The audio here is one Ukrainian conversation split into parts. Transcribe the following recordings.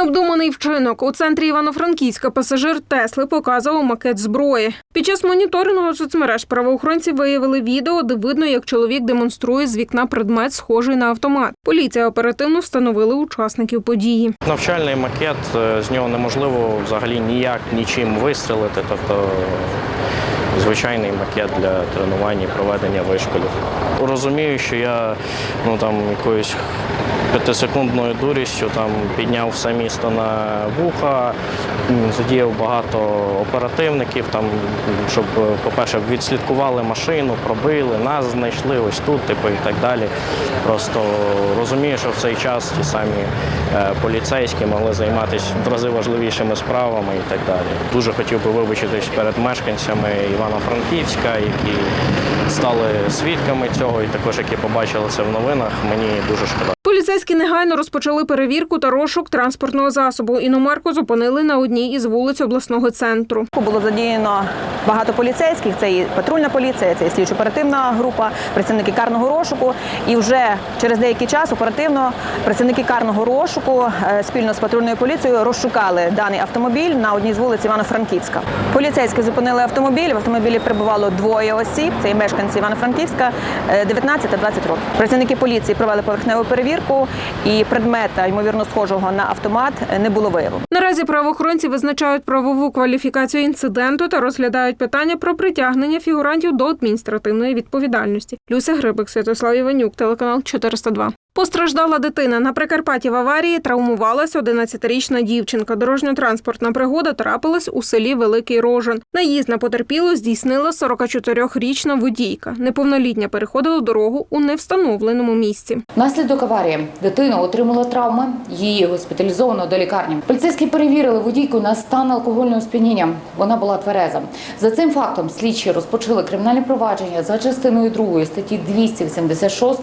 Необдуманий вчинок у центрі Івано-Франківська пасажир Тесли показував макет зброї. Під час моніторингу соцмереж правоохоронці виявили відео, де видно, як чоловік демонструє з вікна предмет, схожий на автомат. Поліція оперативно встановили учасників події. Навчальний макет, е, з нього неможливо взагалі ніяк нічим вистрілити. Тобто звичайний макет для тренування і проведення вишколів. Розумію, що я ну, там, якоюсь п'ятисекундною дурістю там, підняв все місто на вуха, задіяв багато оперативників, там, щоб, е, по-перше, відслідкували машину, пробили, нас знайшли ось тут, типу, і так далі. Просто розумію, що в цей час ті самі е, поліцейські могли займатися в рази важливішими справами і так далі. Дуже хотів би вибачитись перед мешканцями Івано-Франківська, які стали свідками цього, і також які побачили це в новинах. Мені дуже шкода. Поліцейські негайно розпочали перевірку та розшук транспортного засобу. Іномарку зупинили на одній із вулиць обласного центру. Було задіяно багато поліцейських. Це і патрульна поліція, це і слідчо-оперативна група, працівники карного розшуку. І вже через деякий час оперативно працівники карного розшуку е, спільно з патрульною поліцією розшукали даний автомобіль на одній з вулиць Івано-Франківська. Поліцейські зупинили автомобіль. В автомобілі прибувало двоє осіб. Це і мешканці Івано-Франківська, е, 19 та 20 років. Працівники поліції провели поверхневу перевірку, і предмета ймовірно схожого на автомат е, не було виявлено. Наразі правоохоронці визначають правову кваліфікацію інциденту та розглядають питання про притягнення фігурантів до адміністративної відповідальності. Люся Грибик, Святослав Іванюк, телеканал 402. Постраждала дитина. На Прикарпатті в аварії травмувалась 11-річна дівчинка. Дорожньо-транспортна пригода трапилась у селі Великий Рожен. Наїзд на потерпілу здійснила 44-річна водійка. Неповнолітня переходила дорогу у невстановленому місці. Внаслідок аварії дитина отримала травми, її госпіталізовано до лікарні. Поліцейські перевірили водійку на стан алкогольного сп'яніння. Вона була твереза. За цим фактом слідчі розпочали кримінальне провадження за частиною 2 статті 286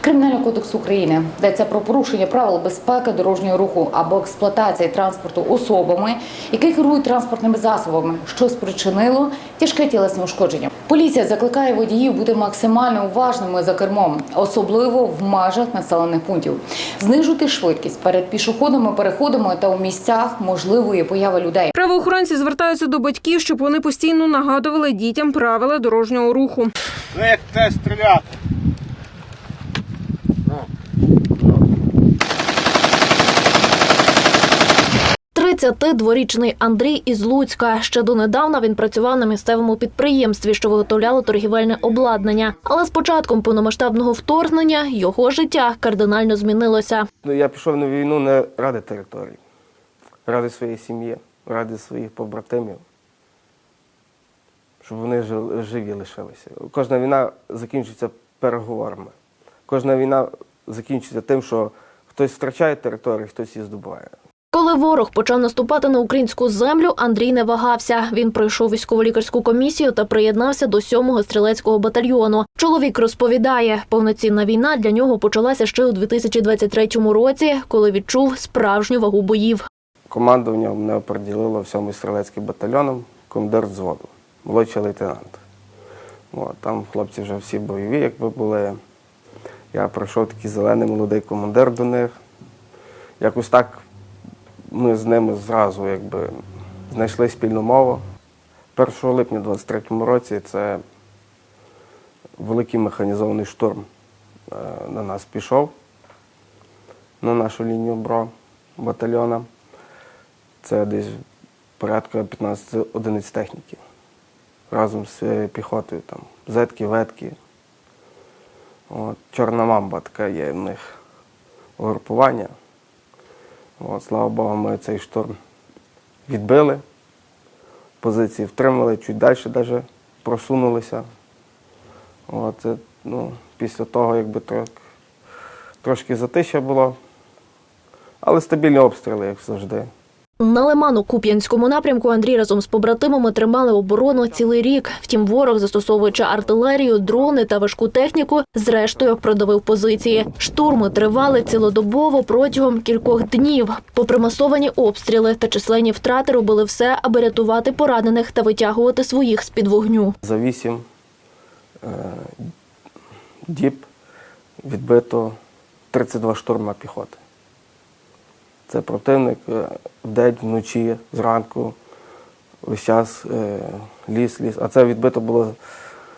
Кримінального кодексу України. Йдеться про порушення правил безпеки дорожнього руху або експлуатації транспорту особами, які керують транспортними засобами, що спричинило тяжке тілесне ушкодження. Поліція закликає водіїв бути максимально уважними за кермом, особливо в межах населених пунктів, знижувати швидкість перед пішохідними переходами та у місцях можливої появи людей. Правоохоронці звертаються до батьків, щоб вони постійно нагадували дітям правила дорожнього руху. Ну як те стріляти? 32-річний Андрій із Луцька. Ще донедавна він працював на місцевому підприємстві, що виготовляло торгівельне обладнання. Але з початком повномасштабного вторгнення його життя кардинально змінилося. Ну, Я пішов на війну не ради території, ради своєї сім'ї, ради своїх побратимів, щоб вони живі лишилися. Кожна війна закінчується переговорами. Кожна війна закінчується тим, що хтось втрачає територію, хтось її здобуває. Коли ворог почав наступати на українську землю, Андрій не вагався. Він пройшов військово-лікарську комісію та приєднався до 7-го стрілецького батальйону. Чоловік розповідає, повноцінна війна для нього почалася ще у 2023 році, коли відчув справжню вагу боїв. Командування мене оприділило в 7 стрілецьким батальйоном, командир взводу, молодший лейтенант. Там хлопці вже всі бойові, якби були. Я прийшов такий зелений молодий командир до них. Якось так ми з ними зразу якби, знайшли спільну мову. 1 липня 23-му році це великий механізований штурм е, на нас пішов, на нашу лінію БРО батальйона. Це десь порядка 15 одиниць техніки. Разом з піхотою, там, зетки, ветки. От, Чорна мамба така є в них угрупування. От, слава Богу, ми цей штурм відбили, позиції втримали, чуть далі навіть просунулися. От, ну, після того, якби трохи, трошки затища було, але стабільні обстріли, як завжди. На Лиману-Куп'янському напрямку Андрій разом з побратимами тримали оборону цілий рік. Втім, ворог, застосовуючи артилерію, дрони та важку техніку, зрештою продавив позиції. Штурми тривали цілодобово протягом кількох днів. Попри масовані обстріли та численні втрати, робили все, аби рятувати поранених та витягувати своїх з під вогню. За вісім е, діб відбито 32 штурма піхоти. Це противник е, вдень, вночі, зранку, весь час е, ліс, ліс. А це відбито було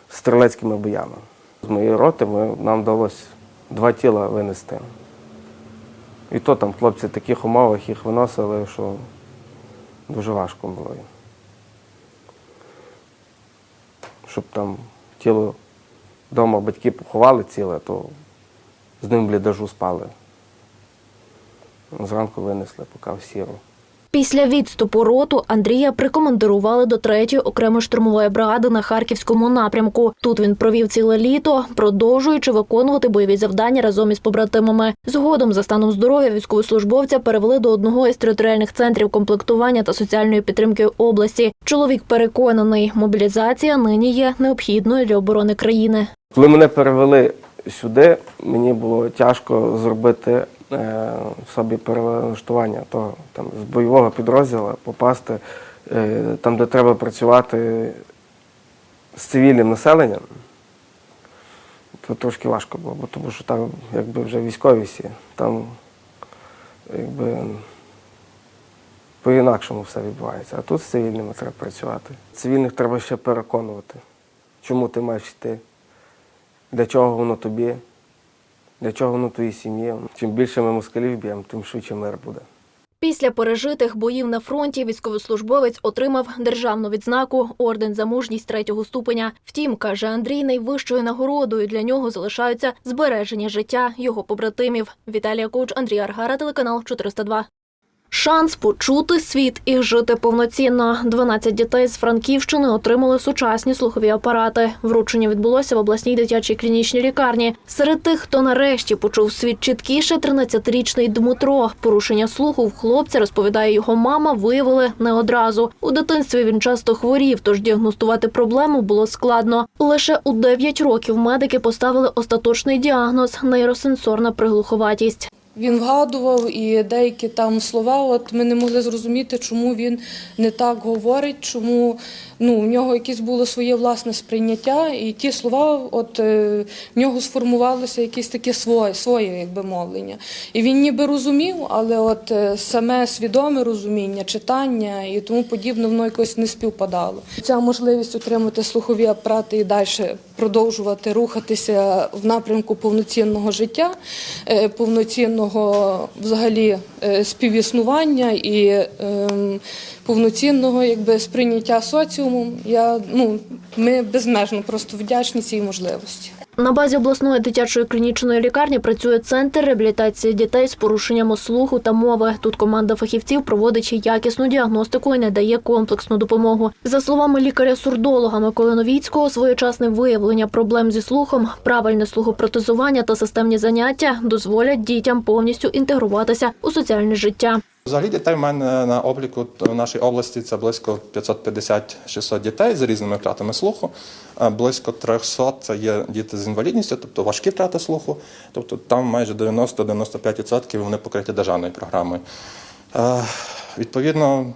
стрілецькими боями. З моєї роти ми, нам вдалося два тіла винести. І то там хлопці в таких умовах їх виносили, що дуже важко було. Щоб там тіло вдома батьки поховали ціле, то з ним блідажу спали. Зранку винесли, поки в сіру. Після відступу роту Андрія прикомандирували до третьої окремої штурмової бригади на харківському напрямку. Тут він провів ціле літо, продовжуючи виконувати бойові завдання разом із побратимами. Згодом за станом здоров'я військовослужбовця перевели до одного із територіальних центрів комплектування та соціальної підтримки області. Чоловік переконаний, мобілізація нині є необхідною для оборони країни. Коли мене перевели сюди, мені було тяжко зробити е, собі перелаштування того, там, з бойового підрозділу попасти е, там, де треба працювати з цивільним населенням. То трошки важко було, бо тому що там якби вже військові всі, там якби по-інакшому все відбувається. А тут з цивільними треба працювати. Цивільних треба ще переконувати, чому ти маєш йти, для чого воно тобі, для чого воно твоїй сім'ї. Чим більше ми москалів б'ємо, тим швидше мир буде. Після пережитих боїв на фронті військовослужбовець отримав державну відзнаку орден за мужність третього ступеня. Втім, каже Андрій, найвищою нагородою для нього залишаються збереження життя його побратимів. Віталія Коуч, Андрій Аргара, телеканал 402. Шанс почути світ і жити повноцінно. 12 дітей з Франківщини отримали сучасні слухові апарати. Вручення відбулося в обласній дитячій клінічній лікарні. Серед тих, хто нарешті почув світ чіткіше, 13-річний Дмитро. Порушення слуху в хлопця, розповідає його мама, виявили не одразу. У дитинстві він часто хворів, тож діагностувати проблему було складно. Лише у 9 років медики поставили остаточний діагноз нейросенсорна приглуховатість. Він вгадував і деякі там слова. От ми не могли зрозуміти, чому він не так говорить, чому ну, в нього якесь було своє власне сприйняття, і ті слова, от е, в нього сформувалося якесь таке своє, своє якби мовлення. І він ніби розумів, але от е, саме свідоме розуміння, читання і тому подібне, воно якось не співпадало. Ця можливість отримати слухові апарати і далі продовжувати рухатися в напрямку повноцінного життя, е, повноцінного взагалі е, співіснування і ем, повноцінного якби сприйняття соціуму. Я ну ми безмежно просто вдячні цій можливості. На базі обласної дитячої клінічної лікарні працює центр реабілітації дітей з порушеннями слуху та мови. Тут команда фахівців проводить якісну діагностику і надає комплексну допомогу. За словами лікаря-сурдолога Миколи Новіцького, своєчасне виявлення проблем зі слухом, правильне слухопротезування та системні заняття дозволять дітям повністю інтегруватися у соціальне життя. Взагалі дітей в мене на обліку в нашій області це близько 550-600 дітей з різними втратами слуху. Близько 300 це є діти з інвалідністю, тобто важкі втрати слуху. Тобто там майже 90-95% вони покриті державною програмою. Відповідно,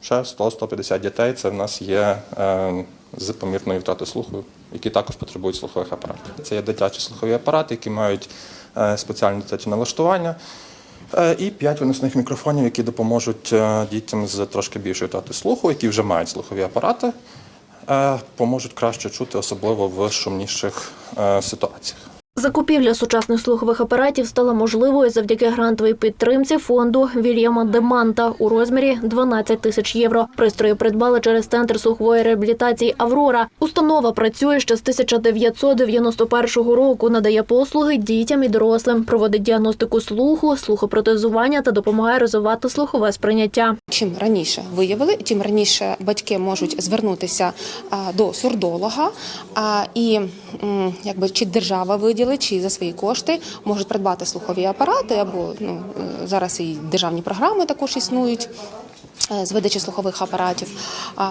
ще 100-150 дітей це в нас є е, з помірною втратою слуху, які також потребують слухових апаратів. Це є дитячі слухові апарати, які мають е, спеціальні дитячі налаштування. Е, І п'ять виносних мікрофонів, які допоможуть е, дітям з трошки більшою втратою слуху, які вже мають слухові апарати, е, поможуть краще чути, особливо в шумніших ситуаціях. Закупівля сучасних слухових апаратів стала можливою завдяки грантовій підтримці фонду Вільяма Деманта у розмірі 12 тисяч євро. Пристрої придбали через центр слухової реабілітації Аврора. Установа працює ще з 1991 року. Надає послуги дітям і дорослим, проводить діагностику слуху, слухопротезування та допомагає розвивати слухове сприйняття. Чим раніше виявили, тим раніше батьки можуть звернутися до сурдолога, і якби чи держава виділить, чи за свої кошти можуть придбати слухові апарати, або ну е, зараз і державні програми також існують. Е, З видачі слухових апаратів,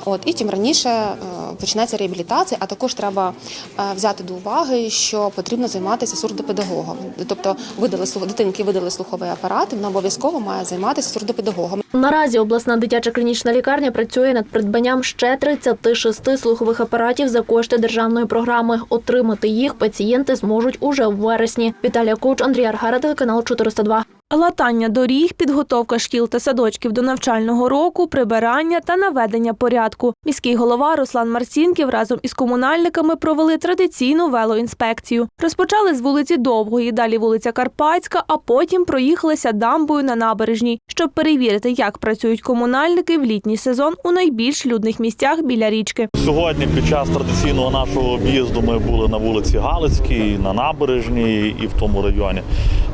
от і тим раніше е, починається реабілітація. А також треба е, взяти до уваги, що потрібно займатися сурдопедагогом. Тобто, видали дитинки, видали слуховий апарат, вона обов'язково має займатися сурдопедагогом. Наразі обласна дитяча клінічна лікарня працює над придбанням ще 36 слухових апаратів за кошти державної програми. Отримати їх пацієнти зможуть уже в вересні. Віталія Коуч, Андрій Аргара, телеканал 402. Латання доріг, підготовка шкіл та садочків до навчального року, прибирання та наведення порядку. Міський голова Руслан Марцінків разом із комунальниками провели традиційну велоінспекцію. Розпочали з вулиці Довгої, далі вулиця Карпатська, а потім проїхалися дамбою на набережній, щоб перевірити, як працюють комунальники в літній сезон у найбільш людних місцях біля річки. Сьогодні під час традиційного нашого об'їзду ми були на вулиці Галицькій, на набережній і в тому районі.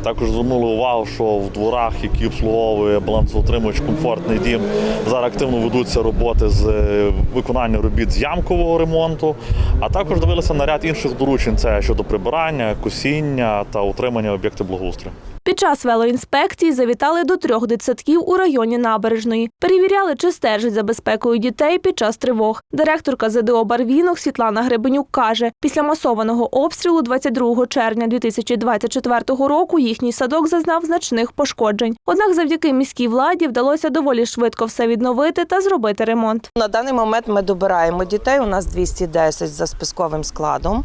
Також звернули увагу, що в дворах, які обслуговує балансоутримувач комфортний дім, зараз активно ведуться роботи з е, виконання робіт з ямкового ремонту. А також дивилися на ряд інших доручень: це щодо прибирання, косіння та утримання об'єктів благоустрою. Під час велоінспекції завітали до трьох дитсадків у районі набережної. Перевіряли, чи стежать за безпекою дітей під час тривог. Директорка ЗДО Барвінок Світлана Гребенюк каже, після масованого обстрілу 22 червня 2024 року їхній садок зазнав значних пошкоджень. Однак завдяки міській владі вдалося доволі швидко все відновити та зробити ремонт. На даний момент ми добираємо дітей. У нас 210 за списковим складом,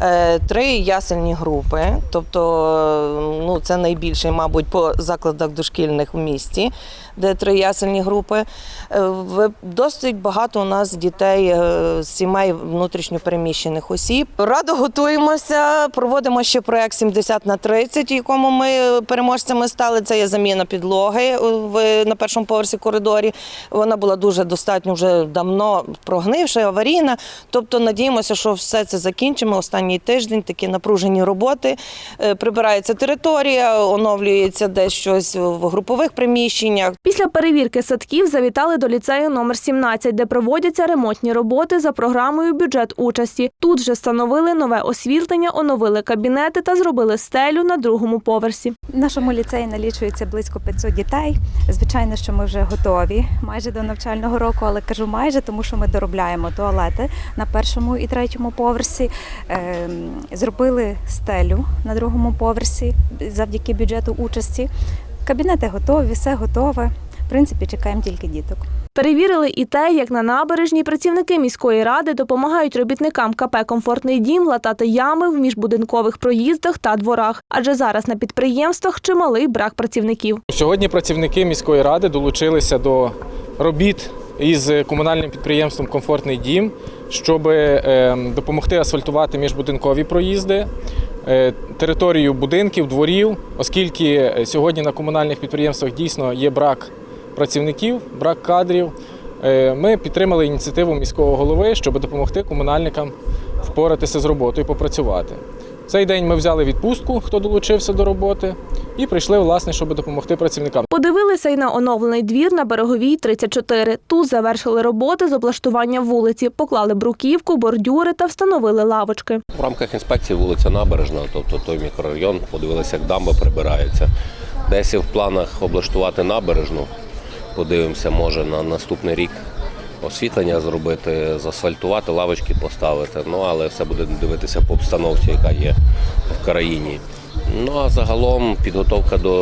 е, три ясельні групи. Тобто, ну це найбільше, мабуть, по закладах дошкільних в місті, де три ясельні групи. Е, Досить багато у нас дітей е, сімей внутрішньопереміщених осіб. Радо готуємося, проводимо ще проект 70 на 30, в якому ми переможцями стали. Це є заміна підлоги в на першому поверсі коридорі. Вона була дуже достатньо вже давно прогнивша, аварійна. Тобто надіємося, що все це закінчимо. Останній тиждень такі напружені роботи. Е, Прибирається територія, оновлюється десь щось в групових приміщеннях. Після перевірки садків завітали до ліцею номер 17, де проводяться ремонтні роботи за програмою бюджет участі. Тут же встановили нове освітлення, оновили кабінети та зробили стелю на другому поверсі. В нашому ліцеї налічується близько 500 дітей. Звичайно, що ми вже готові майже до навчального року, але кажу майже, тому що ми доробляємо туалети на першому і третьому поверсі. Ем, Зробили стелю на другому поверсі завдяки бюджету участі. Кабінети готові, все готове. В принципі, чекаємо тільки діток. Перевірили і те, як на набережній працівники міської ради допомагають робітникам КП Комфортний дім латати ями в міжбудинкових проїздах та дворах. Адже зараз на підприємствах чималий брак працівників. Сьогодні працівники міської ради долучилися до робіт із комунальним підприємством Комфортний дім, щоб е, допомогти асфальтувати міжбудинкові проїзди, територію будинків, дворів, оскільки сьогодні на комунальних підприємствах дійсно є брак працівників, брак кадрів. Е, Ми підтримали ініціативу міського голови, щоб допомогти комунальникам впоратися з роботою, попрацювати. Цей день ми взяли відпустку, хто долучився до роботи, і прийшли, власне, щоб допомогти працівникам. Подивилися й на оновлений двір на береговій 34. Тут завершили роботи з облаштування вулиці, поклали бруківку, бордюри та встановили лавочки. В рамках інспекції вулиця Набережна, тобто той мікрорайон, подивилися, як дамба прибирається. Десь в планах облаштувати набережну. Подивимося, може на наступний рік освітлення зробити, засфальтувати, лавочки поставити. Ну але все буде дивитися по обстановці, яка є в країні. Ну а загалом підготовка до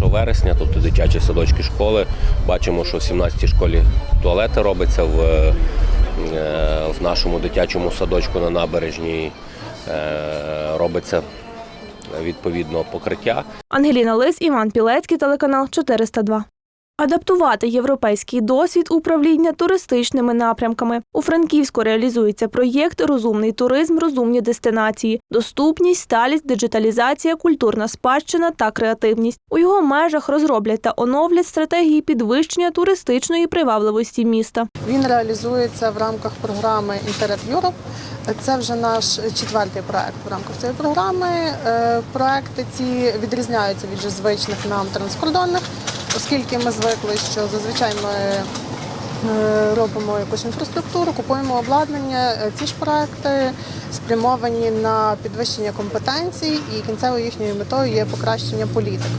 1 вересня, тобто дитячі садочки школи. Бачимо, що в 17-й школі туалети робиться в, е, в нашому дитячому садочку на набережній. е, Робиться відповідно покриття. Ангеліна Лис, Іван Пілецький, телеканал 402. Адаптувати європейський досвід управління туристичними напрямками. У Франківську реалізується проєкт Розумний туризм, розумні дестинації, доступність, сталість, диджиталізація, культурна спадщина та креативність. У його межах розроблять та оновлять стратегії підвищення туристичної привабливості міста. Він реалізується в рамках програми Interreg Europe. Це вже наш четвертий проект в рамках цієї програми. Е, Проекти ці відрізняються від звичних нам транскордонних, оскільки ми звикли, що зазвичай ми е, робимо якусь інфраструктуру, купуємо обладнання. Е, Ці ж проекти спрямовані на підвищення компетенцій і кінцевою їхньою метою є покращення політик.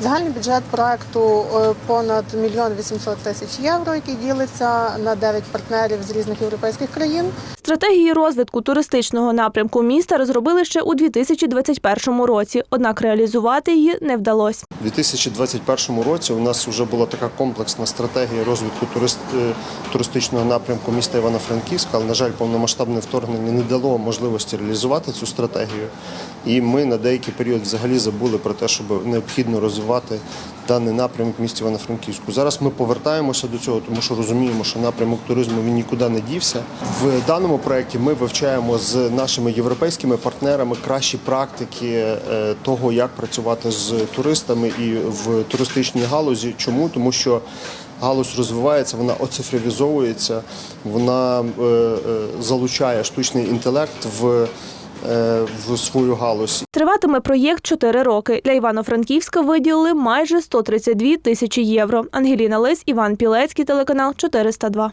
Загальний бюджет проекту е, понад мільйон 800 тисяч євро, який ділиться на 9 партнерів з різних європейських країн. Стратегії розвитку туристичного напрямку міста розробили ще у 2021 році, однак реалізувати її не вдалося. У 2021 році у нас вже була така комплексна стратегія розвитку е, туристичного напрямку міста Івано-Франківська, але, на жаль, повномасштабне вторгнення не дало можливості реалізувати цю стратегію. І ми на деякий період взагалі забули про те, щоб необхідно розвивати даний напрямок місті Івано-Франківську. Зараз ми повертаємося до цього, тому що розуміємо, що напрямок туризму він нікуди не дівся. В даному проєкті ми вивчаємо з нашими європейськими партнерами кращі практики е, того, як працювати з туристами і в туристичній галузі. Чому? Тому що галузь розвивається, вона оцифровізовується, вона е, е, залучає штучний інтелект в, в свою галузь. Триватиме проєкт чотири роки. Для Івано-Франківська виділили майже 132 тисячі євро. Ангеліна Лис, Іван Пілецький, телеканал 402.